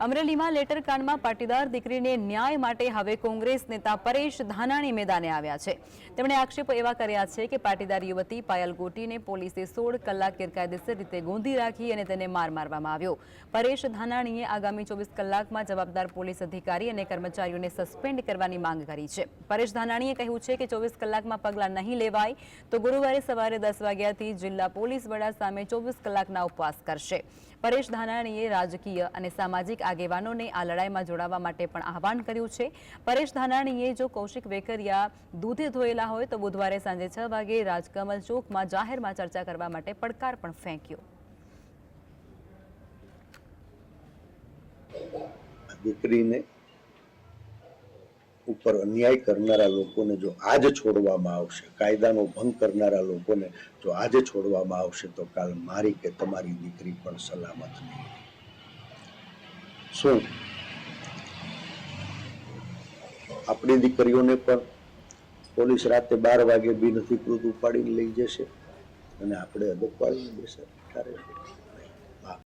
અમરેલીમાં લેટર કાંડમાં પાટીદાર દીકરીને ન્યાય માટે હવે કોંગ્રેસ નેતા પરેશ ધાનાણી મેદાને આવ્યા છે. તેમણે આક્ષેપો એવા કર્યા છે કે પાટીદાર યુવતી પાયલ ગોટીને પોલીસે સોળ કલાક ગેરકાયદેસર રીતે ગોંધી રાખી અને તેને માર મારવામાં આવ્યો. પરેશ ધાનાણીએ આગામી ચોવીસ કલાકમાં જવાબદાર પોલીસ અધિકારી અને કર્મચારીઓને સસ્પેન્ડ કરવાની માંગ કરી છે. પરેશ ધાનાણીએ કહ્યું છે કે ચોવીસ કલાકમાં પગલાં નહીં લેવાય તો ગુરુવારે સવારે દસ વાગ્યાથી જિલ્લા પોલીસ વડા સામે ચોવીસ કલાકના ઉપવાસ કરશે. પરેશ ધાનાણીએ રાજકીય અને સામાજિક આગેવાનોને આ લડાઈમાં જોડાવા માટે પણ આહવાન કર્યું છે. પરેશ ધાનાણીએ જો કૌશિક વેકરિયા દૂધે ધોયેલા હોય તો બુધવારે સાંજે છ વાગે રાજકમલ ચોકમાં જાહેરમાં ચર્ચા કરવા માટે પડકાર પણ ફેંક્યો. દીકરીને ઉપર અન્યાય કરનારા લોકોને જો આજ છોડવામાં આવશે, કાયદાનો ભંગ કરનારા લોકોને જો આજે છોડવામાં આવશે, તો કાલ મારી કે તમારી દીકરી પણ સલામત નહીં. શું? આપણી દીકરીઓને પણ પોલીસ રાતે બાર વાગે બિનઅધિકૃત ઉપાડીને લઈ જશે અને આપણે અદબ પાડીને બેસે